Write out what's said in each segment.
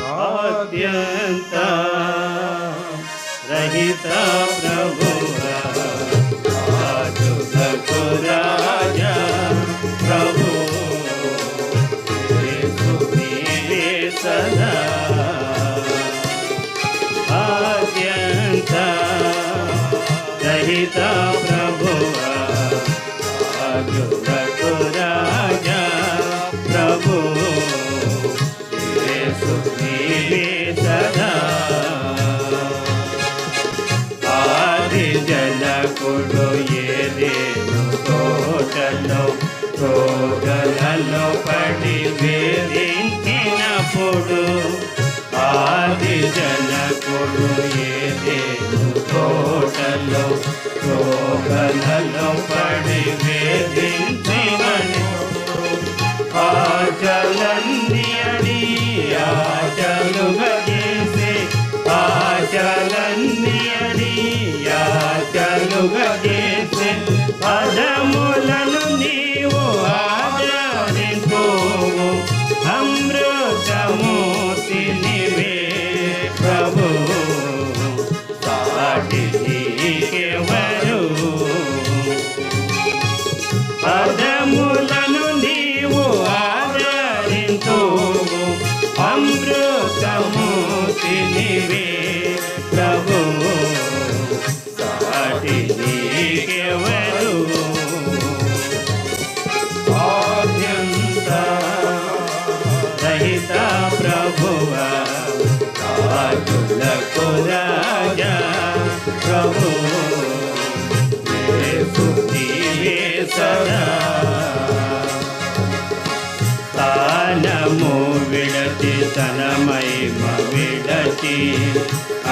ఆద్యంత రహిత ప్రభువా రాజా ప్రభు సదా ఆద్యంత రహిత ప్రభు Lord. ఆచలుగా చేసే రాజులకు రాజా ప్రభు నీవే సదా. స్థానము విడచి తన మహిమ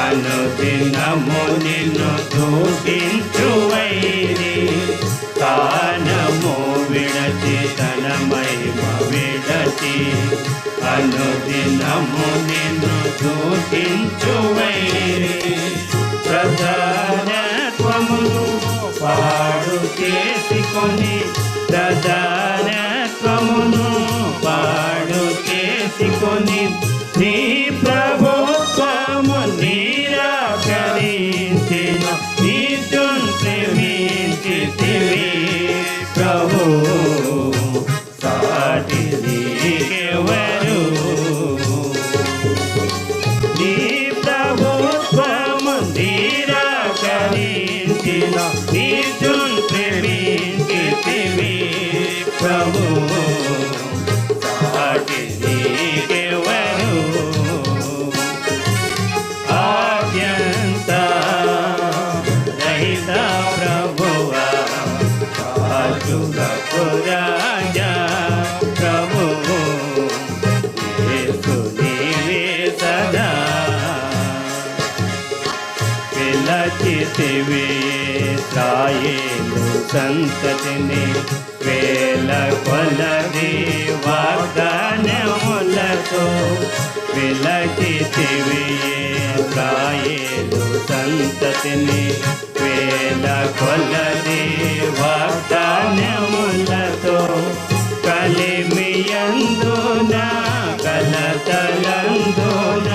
అనుదినము నిన్ను దూషించువైరి. వైరి స్థానము తనమై తన మహిమ అనుదినము నిన్ను దూషించు ప్రధానత్వమును పాడు చేసుకొని ప్రధానత్వమును పాడు చేసుకొని నీ పిలచితివి తాయేలు సంతతిని వేల కొలది వాగ్దానములతో పిలచితివి తాయేలు సంతతిని వేల కొలది వాగ్దానములతో కలిమియందున కలతలందున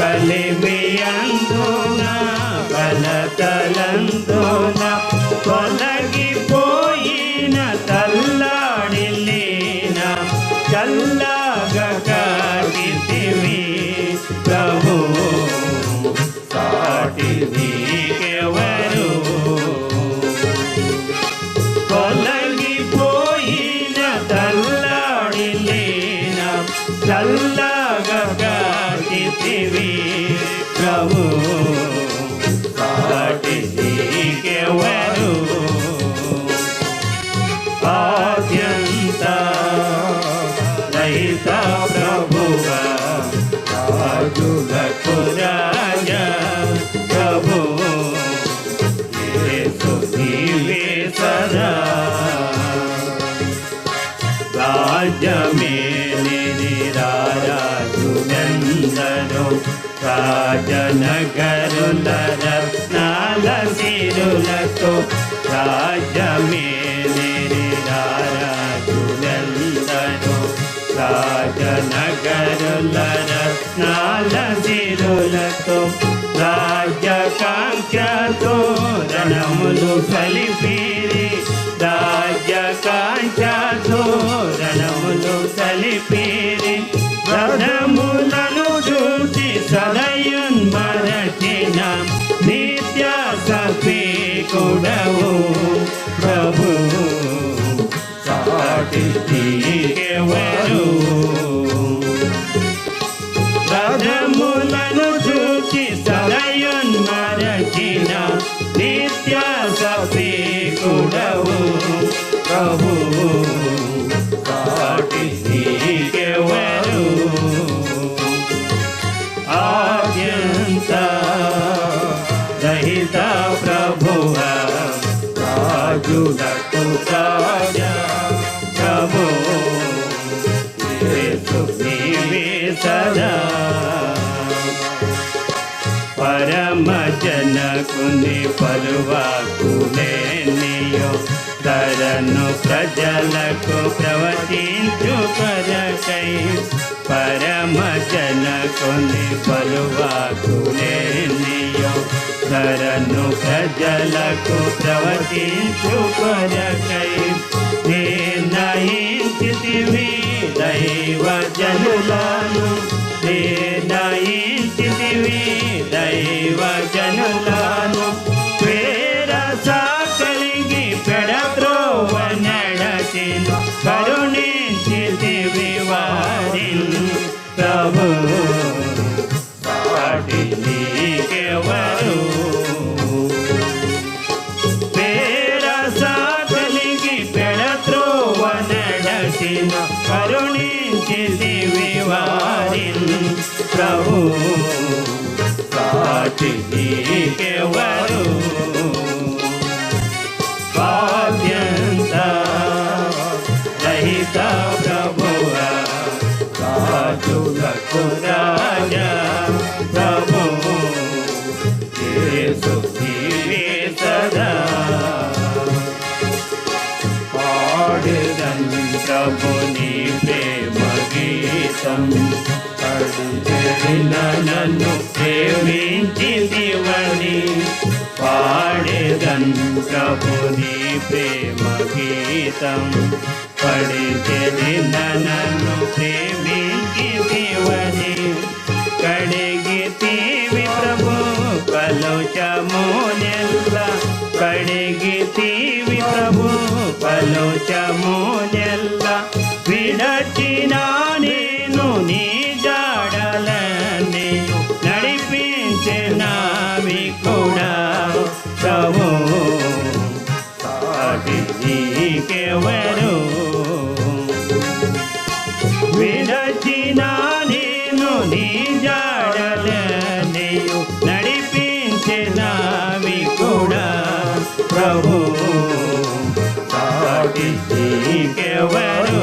కలిమియందున తల తొలగిపోయిన రాజులకు రాజా ప్రభు యేసు నీవే సదా. రాజమేలిని రాజునందను రాజనగరుల రత్నాల సిరులతో రాజమేలిని రాజునందను రాజనగరుల రత్నాల రత్నాల సిరులతో రాజ్యకాంక్షతో రణములు కలిపిరి. రాజ్యకాంక్షతో రణములు కలిపిరి. రథములను చూసి సదయున్ మరచిన నిత్య సపీకుడవు ప్రభు ఆద్యంత రహిత ప్రభువ రాజులకు రాజా ప్రభు సదా. పరమ జనకుని పలువాకులేనియో తరను ప్రజలకు ప్రవచించు పరకై పరమ జనకుని పలువాకులేనియో తరను ప్రజలకు ప్రవచించు పరకై నయించితివి దైవ జనులను. నయించితివి దైవ జనులను. సాటి నీకెవరు ఆద్యంత రహిత ప్రభువ రాజులకు రాజా ప్రభు యేసు సదా. పాడెదన్ ప్రభుని ప్రేమ గీతం. అడిగిన నన్ను ప్రేమించి దివని పాడెదన్ ప్రభుని ప్రేమ గీతం. పడితే నన్ను ప్రేమించి దివని కడిగితీవి ప్రభు కలుచమోనెల్ల కడిగితీవి ప్రభు కలుచమోనెల్ల విడచినా నీకెవరు